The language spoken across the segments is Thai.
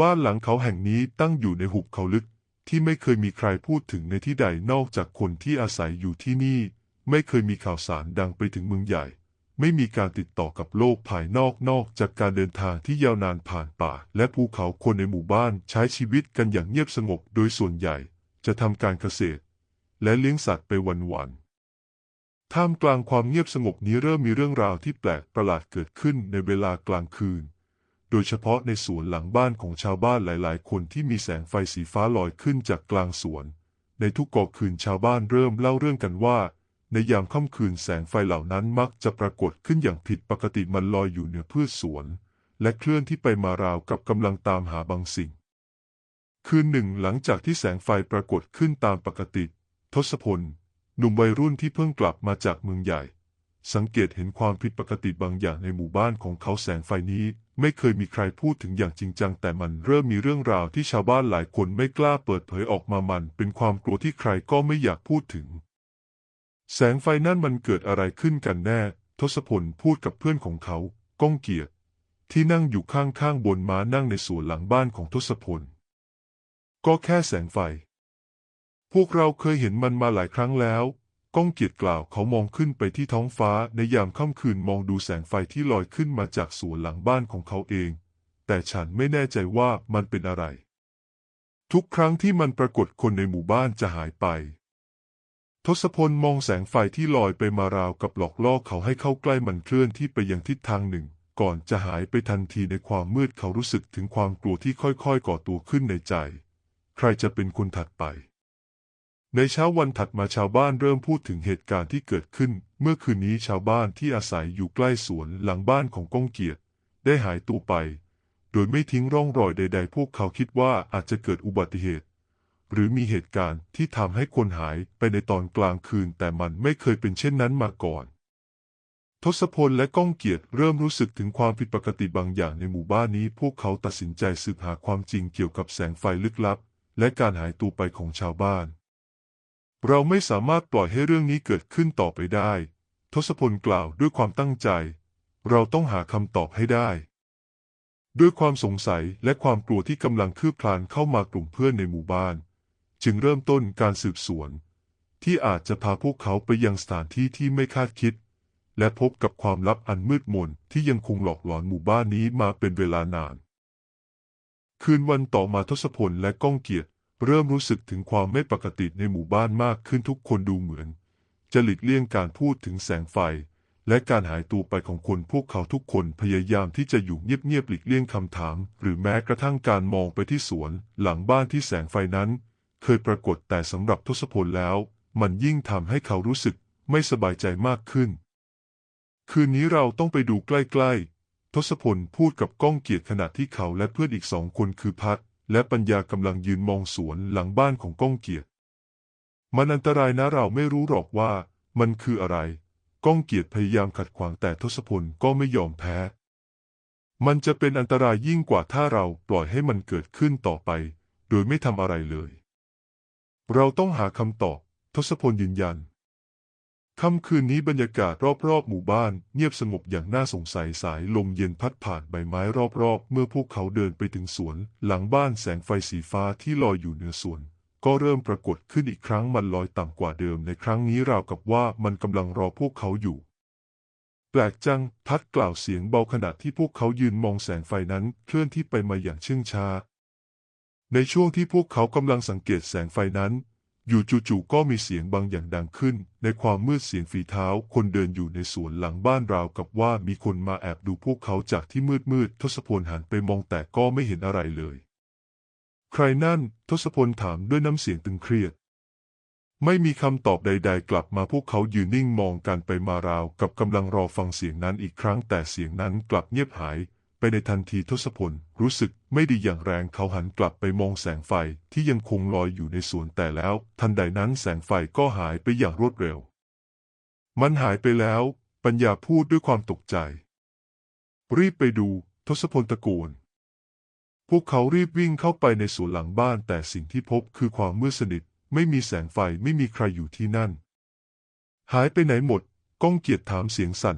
บ้านหลังเขาแห่งนี้ตั้งอยู่ในหุบเขาลึกที่ไม่เคยมีใครพูดถึงในที่ใดนอกจากคนที่อาศัยอยู่ที่นี่ ไม่เคยมีข่าวสารดังไปถึงเมืองใหญ่ ไม่มีการติดต่อกับโลกภายนอกนอกจากการเดินทางที่ยาวนานผ่านป่า และภูเขาคนในหมู่บ้านใช้ชีวิตกันอย่างเงียบสงบโดยส่วนใหญ่ จะทำการเกษตร และเลี้ยงสัตว์ไปวันๆท่ามกลางความเงียบสงบนี้เริ่มมีเรื่องราวที่แปลกประหลาดเกิดขึ้นในเวลากลางคืน โดยเฉพาะในสวนหลังบ้านของชาวบ้านหลายๆ คนที่มีแสงไฟสีฟ้าลอยขึ้นจากกลางสวน ในทุกกอกคืนชาวบ้านเริ่มเล่าเรื่องกันว่า ในยามค่ำคืนแสงไฟเหล่านั้นมักจะปรากฏขึ้นอย่างผิดปกติมันลอยอยู่เหนือพืชสวน และเคลื่อนที่ไปมาราวกับกำลังตามหาบางสิ่ง คืนหนึ่งหลังจากที่แสงไฟปรากฏขึ้นตามปกติ ทศพล หนุ่มวัยรุ่นที่เพิ่งกลับมาจากเมืองใหญ่ สังเกตเห็นความผิดปกติบางอย่างในหมู่บ้านของเขาแสงไฟนี้ ไม่เคยมีใครพูดถึงอย่างจริงจัง แต่มันเริ่มมีเรื่องราวที่ชาวบ้านหลายคนไม่กล้าเปิดเผยออกมามัน เป็นความกลัวที่ใครก็ไม่อยากพูดถึง แสงไฟนั่นมันเกิดอะไรขึ้นกันแน่ ทศพลพูดกับเพื่อนของเขาก้องเกียรติ ที่นั่งอยู่ข้างๆบนม้านั่งในสวนหลังบ้านของทศพล ก็แค่แสงไฟ พวกเราเคยเห็นมันมาหลายครั้งแล้ว ก้องเกียรติกล่าวเขามองขึ้นไปที่ท้องฟ้าในยามค่ำคืนมองดูแสงไฟที่ลอยขึ้นมาจากสวนหลังบ้านของเขาเอง แต่ฉันไม่แน่ใจว่ามันเป็นอะไร ทุกครั้งที่มันปรากฏคนในหมู่บ้านจะหายไป ทศพลมองแสงไฟที่ลอยไปมาราวกับหลอกล่อเขาให้เข้าใกล้มันเคลื่อนที่ไปยังทิศทางหนึ่ง ก่อนจะหายไปทันทีในความมืดเขารู้สึกถึงความกลัวที่ค่อยๆ ก่อตัวขึ้นในใจ ใครจะเป็นคนถัดไป ในเช้าวันถัดมาชาวบ้านเริ่มพูดถึงเหตุการณ์ที่เกิดขึ้น เมื่อคืนนี้ชาวบ้านที่อาศัยอยู่ใกล้สวนหลังบ้านของก้องเกียรติ ได้หายตัวไป โดยไม่ทิ้งร่องรอยใด ๆ พวกเขาคิดว่าอาจจะเกิดอุบัติเหตุ หรือมีเหตุการณ์ที่ทำให้คนหายไปในตอนกลางคืน แต่มันไม่เคยเป็นเช่นนั้นมาก่อน ทศพลและก้องเกียรติเริ่มรู้สึกถึงความผิดปกติบางอย่างในหมู่บ้านนี้ พวกเขาตัดสินใจสืบหาความจริงเกี่ยวกับแสงไฟลึกลับ และการหายตัวไปของชาวบ้าน เราไม่สามารถปล่อยให้เรื่องนี้เกิดขึ้นต่อไปได้ ทศพลกล่าวด้วยความตั้งใจ เราต้องหาคำตอบให้ได้ ด้วยความสงสัยและความกลัวที่กำลังคืบคลานเข้ามากลุ่มเพื่อนในหมู่บ้าน จึงเริ่มต้นการสืบสวน ที่อาจจะพาพวกเขาไปยังสถานที่ที่ไม่คาดคิด และพบกับความลับอันมืดมนที่ยังคงหลอกหลอนหมู่บ้านนี้มาเป็นเวลานาน คืนวันต่อมาทศพลและก้องเกียรติ เริ่มรู้สึกถึงความไม่ปกติในหมู่บ้านมากขึ้นทุกคนดูเหมือน จะหลีกเลี่ยงการพูดถึงแสงไฟ และการหายตัวไปของคนพวกเขาทุกคนพยายามที่จะอยู่เงียบๆหลีกเลี่ยงคำถาม หรือแม้กระทั่งการมองไปที่สวนหลังบ้านที่แสงไฟนั้น เคยปรากฏแต่สำหรับทศพลแล้ว มันยิ่งทำให้เขารู้สึกไม่สบายใจมากขึ้น คืนนี้เราต้องไปดูใกล้ๆทศพลพูดกับก้องเกียรติขณะที่เขาและเพื่อนอีกสองคนคือพัด และปัญญากำลังยืนมองสวนหลังบ้านของก้องเกียรติ มันอันตรายนะเราไม่รู้หรอกว่า มันคืออะไร ก้องเกียรติพยายามขัดขวางแต่ทศพลก็ไม่ยอมแพ้ มันจะเป็นอันตรายยิ่งกว่าถ้าเราปล่อยให้มันเกิดขึ้นต่อไป โดยไม่ทำอะไรเลย เราต้องหาคำตอบ ทศพลยืนยัน ค่ำคืนนี้บรรยากาศรอบๆ หมู่บ้านเงียบสงบอย่างน่าสงสัยสายลมเย็นพัดผ่านใบไม้รอบๆ เมื่อพวกเขาเดินไปถึงสวน หลังบ้านแสงไฟสีฟ้าที่ลอยอยู่เหนือสวน ก็เริ่มปรากฏขึ้นอีกครั้งมันลอยต่ำกว่าเดิมในครั้งนี้ราวกับว่ามันกำลังรอพวกเขาอยู่ แปลกจัง พัดกล่าวเสียงเบาขณะที่พวกเขายืนมองแสงไฟนั้นเคลื่อนที่ไปมาอย่างเชื่องช้าในช่วงที่พวกเขากำลังสังเกตแสงไฟนั้น อยู่จู่ๆก็มีเสียงบางอย่างดังขึ้น ในความมืดเสียงฝีเท้า คนเดินอยู่ในสวนหลังบ้านราวกับว่ามีคนมาแอบดูพวกเขาจากที่มืดๆทศพลหันไปมองแต่ก็ไม่เห็นอะไรเลย ใครนั่นทศพลถามด้วยน้ำเสียงตึงเครียด ไม่มีคำตอบใด ๆ กลับมาพวกเขายืนนิ่งมองกันไปมาราวกับกำลังรอฟังเสียงนั้นอีกครั้งแต่เสียงนั้นกลับเงียบหาย ในทันทีทศพลรู้สึกไม่ดีอย่างแรงเขาหันกลับไปมองแสงไฟที่ยังคงลอยอยู่ในสวนแต่แล้ว ทันใดนั้นแสงไฟก็หายไปอย่างรวดเร็ว มันหายไปแล้ว ปัญญาพูดด้วยความตกใจ รีบไปดู ทศพลตะโกนพวกเขารีบวิ่งเข้าไปในสวนหลังบ้านแต่สิ่งที่พบคือความมืดสนิท ไม่มีแสงไฟไม่มีใครอยู่ที่นั่น หายไปไหนหมด ก้องเกียรติถามเสียงสั่น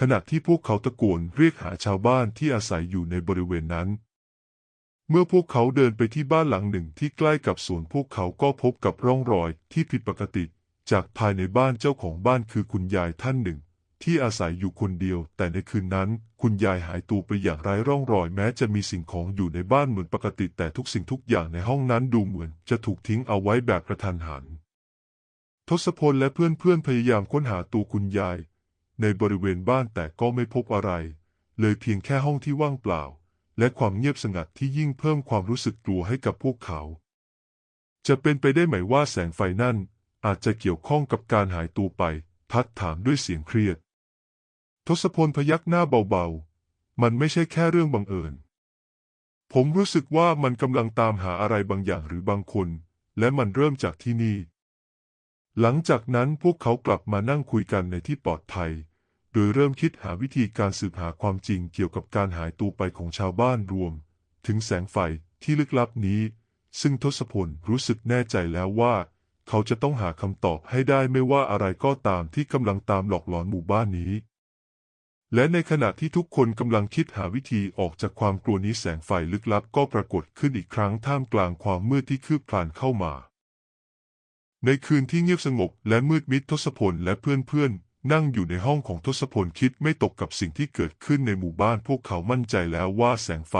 ขณะที่พวกเขาตะโกนเรียกหาชาวบ้านที่อาศัยอยู่ในบริเวณนั้น เมื่อพวกเขาเดินไปที่บ้านหลังหนึ่งที่ใกล้กับสวนพวกเขาก็พบกับร่องรอยที่ผิดปกติ จากภายในบ้านเจ้าของบ้านคือคุณยายท่านหนึ่ง ที่อาศัยอยู่คนเดียว แต่ในคืนนั้น คุณยายหายตัวไปอย่างไร้ร่องรอย แม้จะมีสิ่งของอยู่ในบ้านเหมือนปกติ แต่ทุกสิ่งทุกอย่างในห้องนั้นดูเหมือน จะถูกทิ้งเอาไว้แบบกระทันหันทศพลและเพื่อนๆพยายามค้นหาตัวคุณยาย ในบริเวณบ้านแต่ก็ไม่พบอะไร เลยเพียงแค่ห้องที่ว่างเปล่า และความเงียบสงัดที่ยิ่งเพิ่มความรู้สึกกลัวให้กับพวกเขา จะเป็นไปได้ไหมว่าแสงไฟนั่น อาจจะเกี่ยวข้องกับการหายตัวไป พัดถามด้วยเสียงเครียด ทศพลพยักหน้าเบาๆ มันไม่ใช่แค่เรื่องบังเอิญ ผมรู้สึกว่ามันกำลังตามหาอะไรบางอย่างหรือบางคน และมันเริ่มจากที่นี่ หลังจากนั้นพวกเขากลับมานั่งคุยกันในที่ปลอดภัย โดยเริ่มคิดหาวิธีการสืบหาความจริงเกี่ยวกับการหายตัวไปของชาวบ้านรวม ถึงแสงไฟที่ลึกลับนี้ ซึ่งทศพลรู้สึกแน่ใจแล้วว่า เขาจะต้องหาคำตอบให้ได้ไม่ว่าอะไรก็ตามที่กำลังตามหลอกหลอนหมู่บ้านนี้ และในขณะที่ทุกคนกำลังคิดหาวิธีออกจากความกลัวนี้แสงไฟลึกลับก็ปรากฏขึ้นอีกครั้งท่ามกลางความมืดที่คืบคลานเข้ามา ในคืนที่เงียบสงบและมืดมิดทศพลและเพื่อนๆ นั่งอยู่ในห้องของทศพลคิดไม่ตกกับสิ่งที่เกิดขึ้นในหมู่บ้านพวกเขามั่นใจแล้วว่าแสงไฟ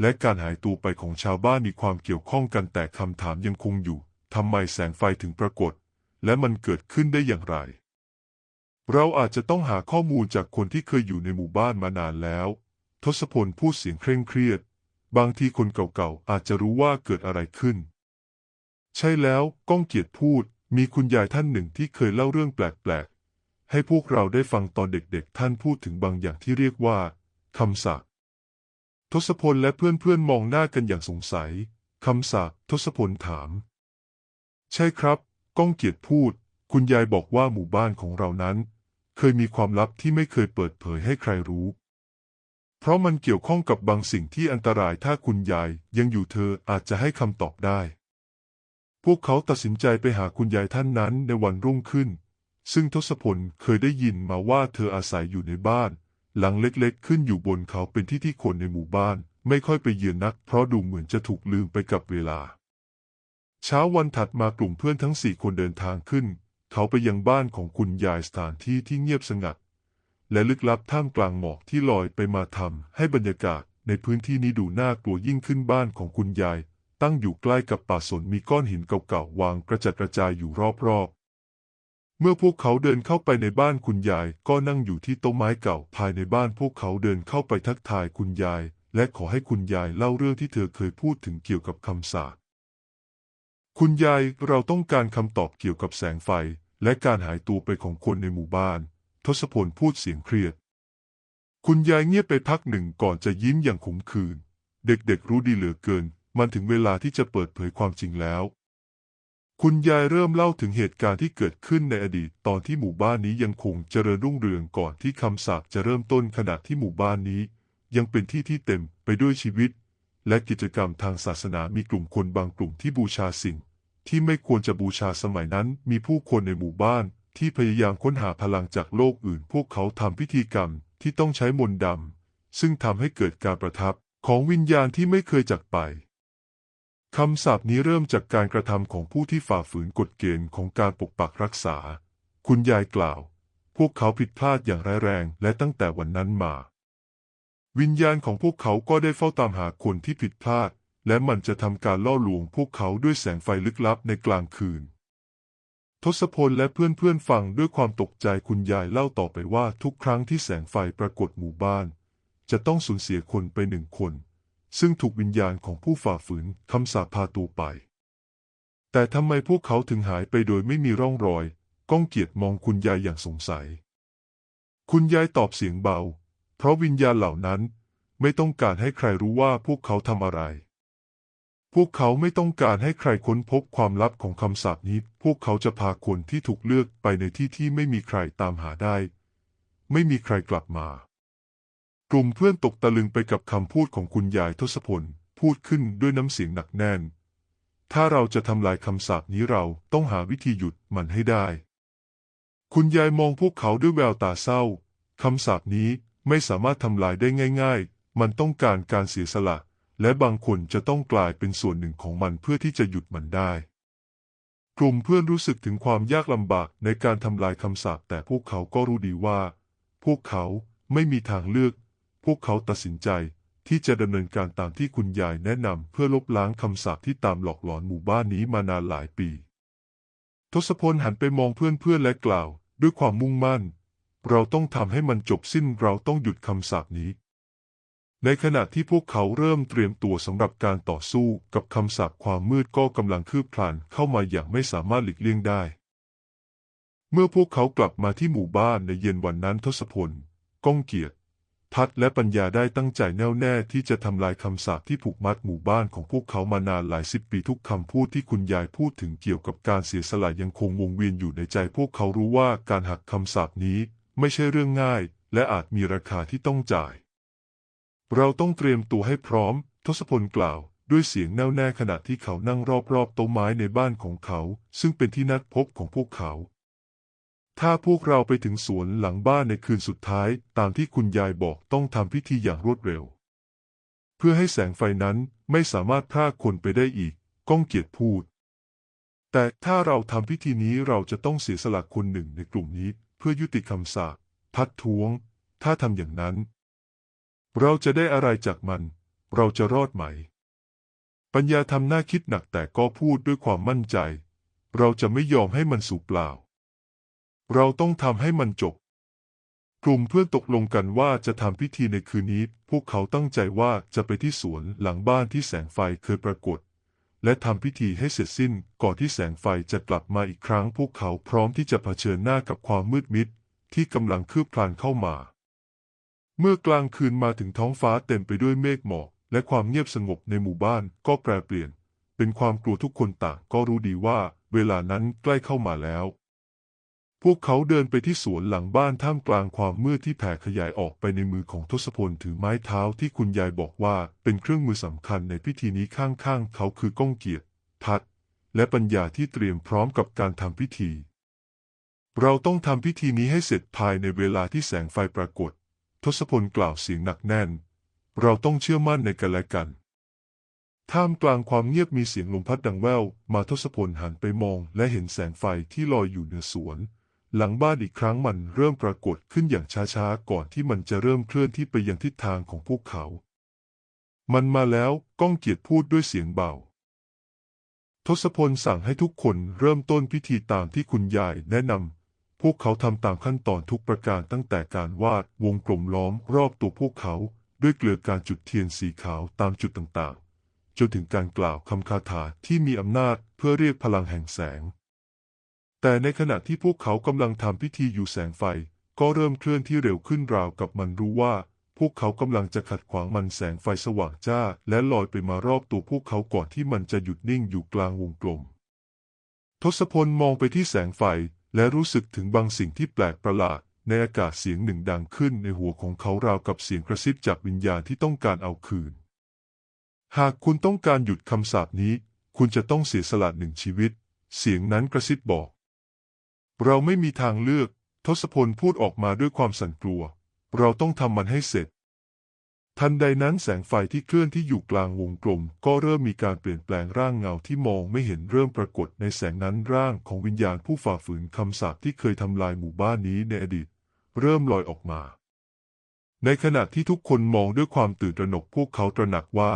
และการหายตัวไปของชาวบ้านมีความเกี่ยวข้องกันแต่คำถามยังคงอยู่ทำไมแสงไฟถึงปรากฏ และมันเกิดขึ้นได้อย่างไร เราอาจจะต้องหาข้อมูลจากคนที่เคยอยู่ในหมู่บ้านมานานแล้ว ทศพลพูดเสียงเคร่งเครียด บางทีคนเก่าๆอาจจะรู้ว่าเกิดอะไรขึ้น ใช่แล้วก้องเกียรติพูด มีคุณยายท่านหนึ่งที่เคยเล่าเรื่องแปลกๆ ให้พวกเราได้ฟังตอนเด็กๆ ท่านพูดถึงบางอย่างที่เรียกว่าคำสาปทศพลและเพื่อนๆมองหน้ากันอย่างสงสัยคำสาปทศพลถาม ใช่ครับก้องเกียรติพูด คุณยายบอกว่าหมู่บ้านของเรานั้น เคยมีความลับที่ไม่เคยเปิดเผยให้ใครรู้ เพราะมันเกี่ยวข้องกับบางสิ่งที่อันตรายถ้าคุณยายยังอยู่เธออาจจะให้คำตอบได้ พวกเขาตัดสินใจไปหาคุณยายท่านนั้นในวันรุ่งขึ้น ซึ่งทศพลเคยได้ยินมาว่าเธออาศัยอยู่ในบ้าน หลังเล็กๆ ขึ้นอยู่บนเขาเป็นที่ที่คนในหมู่บ้าน ไม่ค่อยไปเยือนนัก เพราะดูเหมือนจะถูกลืมไปกับเวลา เช้าวันถัดมากลุ่มเพื่อนทั้งสี่คนเดินทางขึ้น เขาไปยังบ้านของคุณยายสถานที่ที่เงียบสงัด และลึกลับท่ามกลางหมอกที่ลอยไปมาทำให้บรรยากาศในพื้นที่นี้ดูน่ากลัวยิ่งขึ้นบ้านของคุณยาย ตั้งอยู่ใกล้กับป่าสนมีก้อนหินเก่าๆวางกระจัดกระจายอยู่รอบๆ เมื่อพวกเขาเดินเข้าไปในบ้านคุณยายก็นั่งอยู่ที่โต๊ะไม้เก่าภายในบ้านพวกเขาเดินเข้าไปทักทายคุณยาย และขอให้คุณยายเล่าเรื่องที่เธอเคยพูดถึงเกี่ยวกับคำสาปคุณยายเราต้องการคำตอบเกี่ยวกับแสงไฟ และการหายตัวไปของคนในหมู่บ้าน ทศพลพูดเสียงเครียด คุณยายเงียบไปพักหนึ่งก่อนจะยิ้มอย่างขมขื่นเด็กๆรู้ดีเหลือเกิน มันถึงเวลาที่จะเปิดเผยความจริงแล้ว คุณยายเริ่มเล่าถึงเหตุการณ์ที่เกิดขึ้นในอดีตตอนที่หมู่บ้านนี้ยังคงเจริญรุ่งเรืองก่อนที่คำสาปจะเริ่มต้นขณะที่หมู่บ้านนี้ ยังเป็นที่ที่เต็มไปด้วยชีวิต และกิจกรรมทางศาสนามีกลุ่มคนบางกลุ่มที่บูชาสิ่ง ที่ไม่ควรจะบูชาสมัยนั้น มีผู้คนในหมู่บ้านที่พยายามค้นหาพลังจากโลกอื่น พวกเขาทำพิธีกรรมที่ต้องใช้มนต์ดำซึ่งทำให้เกิดการประทับของวิญญาณที่ไม่เคยจากไป คำสาปนี้เริ่มจากการกระทำของผู้ที่ฝ่าฝืนกฎเกณฑ์ของการปกปักรักษา คุณยายกล่าว พวกเขาผิดพลาดอย่างร้ายแรง และตั้งแต่วันนั้นมา วิญญาณของพวกเขาก็ได้เฝ้าตามหาคนที่ผิดพลาด และมันจะทำการล่อลวงพวกเขาด้วยแสงไฟลึกลับในกลางคืน ทศพลและเพื่อนๆฟังด้วยความตกใจคุณยายเล่าต่อไปว่าทุกครั้งที่แสงไฟปรากฏหมู่บ้าน จะต้องสูญเสียคนไปหนึ่งคน ซึ่งถูกวิญญาณของผู้ฝ่าฝืนคำสาปพาตัวไป แต่ทำไมพวกเขาถึงหายไปโดยไม่มีร่องรอย ก้องเกียรติมองคุณยายอย่างสงสัย คุณยายตอบเสียงเบา เพราะวิญญาณเหล่านั้นไม่ต้องการให้ใครรู้ว่าพวกเขาทำอะไร พวกเขาไม่ต้องการให้ใครค้นพบความลับของคำสาปนี้ พวกเขาจะพาคนที่ถูกเลือกไปในที่ที่ไม่มีใครตามหาได้ ไม่มีใครกลับมา กลุ่มเพื่อนตกตะลึงไปกับคำพูดของคุณยายทศพล พูดขึ้นด้วยน้ำเสียงหนักแน่น ถ้าเราจะทำลายคำสาปนี้เราต้องหาวิธีหยุดมันให้ได้ คุณยายมองพวกเขาด้วยแววตาเศร้าคำสาปนี้ไม่สามารถทำลายได้ง่าย ๆ มันต้องการการเสียสละ และบางคนจะต้องกลายเป็นส่วนหนึ่งของมันเพื่อที่จะหยุดมันได้ กลุ่มเพื่อนรู้สึกถึงความยากลำบากในการทำลายคำสาปแต่พวกเขาก็รู้ดีว่า พวกเขาไม่มีทางเลือก วกเขาตัดสินใจที่จะดำเนินการตามที่คุณยายแนะนำเพื่อลบล้างคำสาปที่ตามหลอกหลอนหมู่บ้านนี้มานานหลายปี ทศพลหันไปมองเพื่อนๆและกล่าว ด้วยความมุ่งมั่น เราต้องทำให้มันจบสิ้นเราต้องหยุดคำสาปนี้ ในขณะที่พวกเขาเริ่มเตรียมตัวสำหรับการต่อสู้กับคำสาปความมืดก็กำลังคืบคลานเข้ามาอย่างไม่สามารถหลีกเลี่ยงได้ เมื่อพวกเขากลับมาที่หมู่บ้านในเย็นวันนั้นทศพลก้องเกียรติ พัดและปัญญาได้ตั้งใจแน่วแน่ที่จะทำลายคำสาปที่ผูกมัดหมู่บ้านของพวกเขามานานหลายสิบปีทุกคำพูดที่คุณยายพูดถึงเกี่ยวกับการเสียสละยังคงวงเวียนอยู่ในใจ พวกเขารู้ว่าการหักคำสาปนี้ไม่ใช่เรื่องง่าย และอาจมีราคาที่ต้องจ่าย เราต้องเตรียมตัวให้พร้อม ทศพลกล่าวด้วยเสียงแน่วแน่ขณะที่เขานั่งรอบๆโต๊ะไม้ในบ้านของเขา ซึ่งเป็นที่นัดพบของพวกเขา ถ้าพวกเราไปถึงสวนหลังบ้านในคืนสุดท้าย ตามที่คุณยายบอกต้องทำพิธีอย่างรวดเร็ว เพื่อให้แสงไฟนั้นไม่สามารถพรากคนไปได้อีก ก้องเกียรติพูด แต่ถ้าเราทำพิธีนี้เราจะต้องเสียสละคนหนึ่งในกลุ่มนี้เพื่อยุติคำสาปพัดท้วง ถ้าทำอย่างนั้น เราจะได้อะไรจากมัน เราจะรอดไหม ปัญญาทำหน้าคิดหนักแต่ก็พูดด้วยความมั่นใจ เราจะไม่ยอมให้มันสูญเปล่า เราต้องทำให้มันจบ กลุ่มเพื่อนตกลงกันว่าจะทำพิธีในคืนนี้ พวกเขาตั้งใจว่าจะไปที่สวนหลังบ้านที่แสงไฟเคยปรากฏ และทำพิธีให้เสร็จสิ้นก่อนที่แสงไฟจะกลับมาอีกครั้ง พวกเขาพร้อมที่จะเผชิญหน้ากับความมืดมิดที่กำลังคืบคลานเข้ามา เมื่อกลางคืนมาถึงท้องฟ้าเต็มไปด้วยเมฆหมอกและความเงียบสงบในหมู่บ้านก็แปรเปลี่ยน เป็นความกลัวทุกคนต่างก็รู้ดีว่าเวลานั้นใกล้เข้ามาแล้ว พวกเขาเดินไปที่สวนหลังบ้านท่ามกลางความมืดที่แผ่ขยายออกไปในมือของทศพลถือไม้เท้าที่คุณยายบอกว่าเป็นเครื่องมือสำคัญในพิธีนี้ข้างๆ เขาคือก้องเกียรติพัดและปัญญาที่เตรียมพร้อมกับการทำพิธี เราต้องทำพิธีนี้ให้เสร็จภายในเวลาที่แสงไฟปรากฏ ทศพลกล่าวเสียงหนักแน่น เราต้องเชื่อมั่นในกันและกันท่ามกลางความเงียบมีเสียงลมพัดดังแว่วมาทศพลหันไปมองและเห็นแสงไฟที่ลอยอยู่เหนือสวน หลังบ้านอีกครั้งมันเริ่มปรากฏขึ้นอย่างช้าๆ ก่อนที่มันจะเริ่มเคลื่อนที่ไปยังทิศทางของพวกเขา มันมาแล้วก้องเกียรติพูดด้วยเสียงเบา ทศพลสั่งให้ทุกคนเริ่มต้นพิธีตามที่คุณยายแนะนำ พวกเขาทำตามขั้นตอนทุกประการตั้งแต่การวาดวงกลมล้อมรอบตัวพวกเขา ด้วยเกลือการจุดเทียนสีขาวตามจุดต่างๆ จนถึงการกล่าวคำคาถาที่มีอำนาจเพื่อเรียกพลังแห่งแสง แต่ในขณะที่พวกเขากำลังทำพิธีอยู่แสงไฟ ก็เริ่มเคลื่อนที่เร็วขึ้นราวกับมันรู้ว่า พวกเขากำลังจะขัดขวางมันแสงไฟสว่างจ้า และลอยไปมารอบตัวพวกเขาก่อนที่มันจะหยุดนิ่งอยู่กลางวงกลม ทศพลมองไปที่แสงไฟและรู้สึกถึงบางสิ่งที่แปลกประหลาด ในอากาศเสียงหนึ่งดังขึ้นในหัวของเขาราวกับเสียงกระซิบจากวิญญาณที่ต้องการเอาคืน หากคุณต้องการหยุดคำสาปนี้ คุณจะต้องเสียสละหนึ่งชีวิต เสียงนั้นกระซิบบอก เราไม่มีทางเลือก ทศพลพูดออกมาด้วยความสั่นกลัว เราต้องทำมันให้เสร็จ ทันใดนั้นแสงไฟที่เคลื่อนที่อยู่กลางวงกลม ก็เริ่มมีการเปลี่ยนแปลงร่างเงาที่มองไม่เห็นเริ่มปรากฏในแสงนั้นร่างของวิญญาณผู้ฝ่าฝืนคำสาปที่เคยทำลายหมู่บ้านนี้ในอดีต เริ่มลอยออกมา ในขณะที่ทุกคนมองด้วยความตื่นตระหนกพวกเขาตระหนักว่า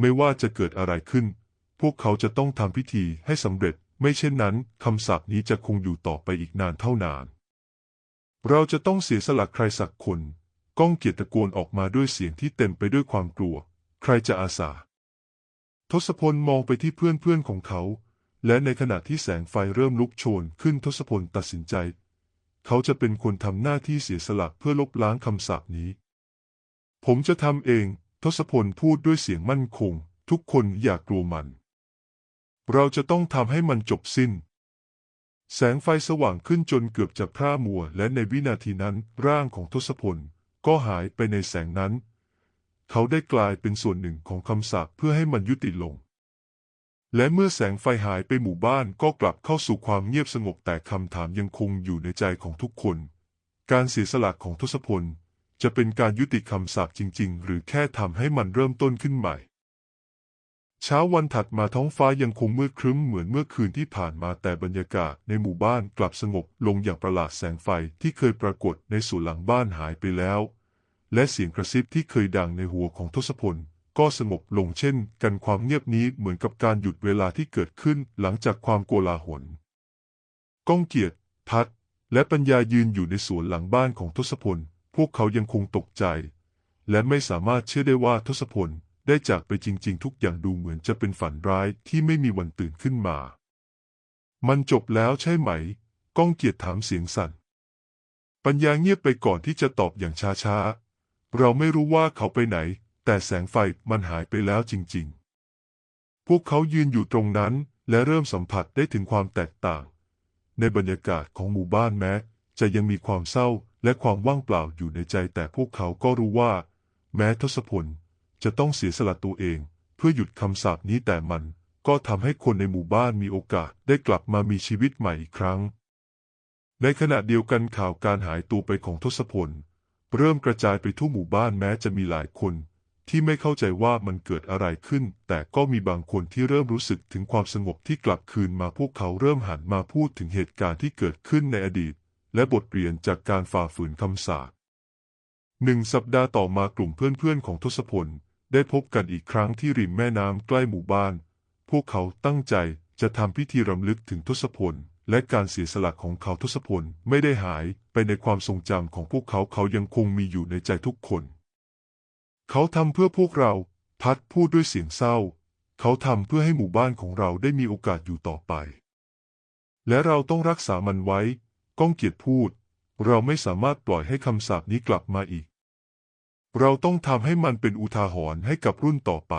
ไม่ว่าจะเกิดอะไรขึ้น พวกเขาจะต้องทำพิธีให้สำเร็จ ไม่เช่นนั้นคำสาปนี้จะคงอยู่ต่อไปอีกนานเท่านาน เราจะต้องเสียสละใครสักคน ก้องเกียรติตะโกนออกมาด้วยเสียงที่เต็มไปด้วยความกลัว ใครจะอาสา ทศพลมองไปที่เพื่อนๆของเขา และในขณะที่แสงไฟเริ่มลุกโชนขึ้นทศพลตัดสินใจ เขาจะเป็นคนทำหน้าที่เสียสละเพื่อลบล้างคำสาปนี้ ผมจะทำเอง ทศพลพูดด้วยเสียงมั่นคง ทุกคนอย่ากลัวมัน เราจะต้องทำให้มันจบสิ้น แสงไฟสว่างขึ้นจนเกือบจะพร่ามัว และในวินาทีนั้นร่างของทศพลก็หายไปในแสงนั้น เขาได้กลายเป็นส่วนหนึ่งของคำสาปเพื่อให้มันยุติลง และเมื่อแสงไฟหายไปหมู่บ้านก็กลับเข้าสู่ความเงียบสงบแต่คำถามยังคงอยู่ในใจของทุกคน การเสียสละของทศพลจะเป็นการยุติคำสาปจริง ๆ หรือแค่ทำให้มันเริ่มต้นขึ้นใหม่ เช้าวันถัดมาท้องฟ้ายังคงมืดครึ้มเหมือนเมื่อคืนที่ผ่านมาแต่บรรยากาศในหมู่บ้านกลับสงบลงอย่างประหลาดแสงไฟที่เคยปรากฏในสวนหลังบ้านหายไปแล้ว และเสียงกระซิบที่เคยดังในหัวของทศพล ก็สงบลงเช่น กันความเงียบนี้เหมือนกับการหยุดเวลาที่เกิดขึ้นหลังจากความโกลาหลก้องเกียรติพัดและปัญญายืนอยู่ในสวนหลังบ้านของทศพล พวกเขายังคงตกใจ และไม่สามารถเชื่อได้ว่าทศพล ได้จากไปจริงๆ ทุกอย่างดูเหมือนจะเป็นฝันร้ายที่ไม่มีวันตื่นขึ้นมา มันจบแล้วใช่ไหม ก้องเกียรติถามเสียงสั่น ปัญญาเงียบไปก่อนที่จะตอบอย่างช้าๆ เราไม่รู้ว่าเขาไปไหน แต่แสงไฟมันหายไปแล้วจริงๆ พวกเขายืนอยู่ตรงนั้นและเริ่มสัมผัสได้ถึงความแตกต่าง ในบรรยากาศของหมู่บ้านแม้ จะยังมีความเศร้าและความว่างเปล่าอยู่ในใจแต่พวกเขาก็รู้ว่า แม้ทศพล จะต้องเสียสละตัวเอง เพื่อหยุดคำสาปนี้แต่มันก็ทำให้คนในหมู่บ้านมีโอกาสได้กลับมามีชีวิตใหม่อีกครั้ง ในขณะเดียวกันข่าวการหายตัวไปของทศพล เริ่มกระจายไปทั่วหมู่บ้านแม้จะมีหลายคน ที่ไม่เข้าใจว่ามันเกิดอะไรขึ้น แต่ก็มีบางคนที่เริ่มรู้สึกถึงความสงบที่กลับคืนมาพวกเขาเริ่มหันมาพูดถึงเหตุการณ์ที่เกิดขึ้นในอดีต และบทเรียนจากการฝ่าฝืนคำสาปหนึ่งสัปดาห์ต่อมากลุ่มเพื่อนๆของทศพล ได้พบกันอีกครั้งที่ริมแม่น้ำใกล้หมู่บ้าน พวกเขาตั้งใจจะทำพิธีรำลึกถึงทศพล และการเสียสละของเขาทศพลไม่ได้หายไปในความทรงจำของพวกเขาเขายังคงมีอยู่ในใจทุกคน เขาทำเพื่อพวกเรา พัดพูดด้วยเสียงเศร้า เขาทำเพื่อให้หมู่บ้านของเราได้มีโอกาสอยู่ต่อไป และเราต้องรักษามันไว้ ก้องเกียรติพูด เราไม่สามารถปล่อยให้คำสาปนี้กลับมาอีก เราต้องทำให้มันเป็นอุทาหรณ์ให้กับรุ่นต่อไป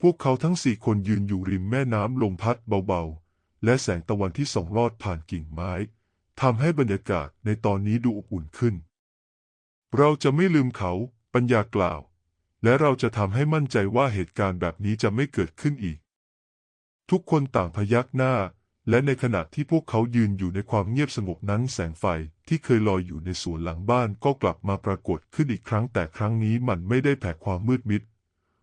พวกเขาทั้งสี่คนยืนอยู่ริมแม่น้ำลมพัดเบาๆ และแสงตะวันที่ส่องลอดผ่านกิ่งไม้ทำให้บรรยากาศในตอนนี้ดูอบอุ่นขึ้น เราจะไม่ลืมเขา ปัญญากล่าว และเราจะทำให้มั่นใจว่าเหตุการณ์แบบนี้จะไม่เกิดขึ้นอีก ทุกคนต่างพยักหน้า และในขณะที่พวกเขายืนอยู่ในความเงียบสงบนั้นแสงไฟที่เคยลอยอยู่ในสวนหลังบ้านก็กลับมาปรากฏขึ้นอีกครั้งแต่ครั้งนี้มันไม่ได้แผ่ความมืดมิด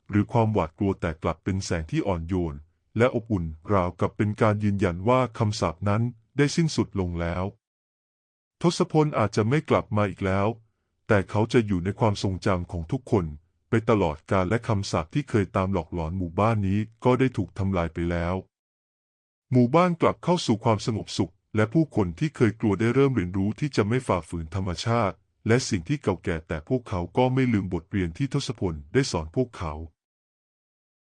หรือความหวาดกลัวแต่กลับเป็นแสงที่อ่อนโยน และอบอุ่นราวกับเป็นการยืนยันว่าคำสาปนั้นได้สิ้นสุดลงแล้ว ทศพลอาจจะไม่กลับมาอีกแล้ว แต่เขาจะอยู่ในความทรงจำของทุกคน ไปตลอดกาลและคำสาปที่เคยตามหลอกหลอนหมู่บ้านนี้ก็ได้ถูกทำลายไปแล้ว หมู่บ้านกลับเข้าสู่ความสงบสุข และผู้คนที่เคยกลัวได้เริ่มเรียนรู้ที่จะไม่ฝ่าฝืนธรรมชาติ และสิ่งที่เก่าแก่แต่พวกเขาก็ไม่ลืมบทเรียนที่ทศพลได้สอนพวกเขา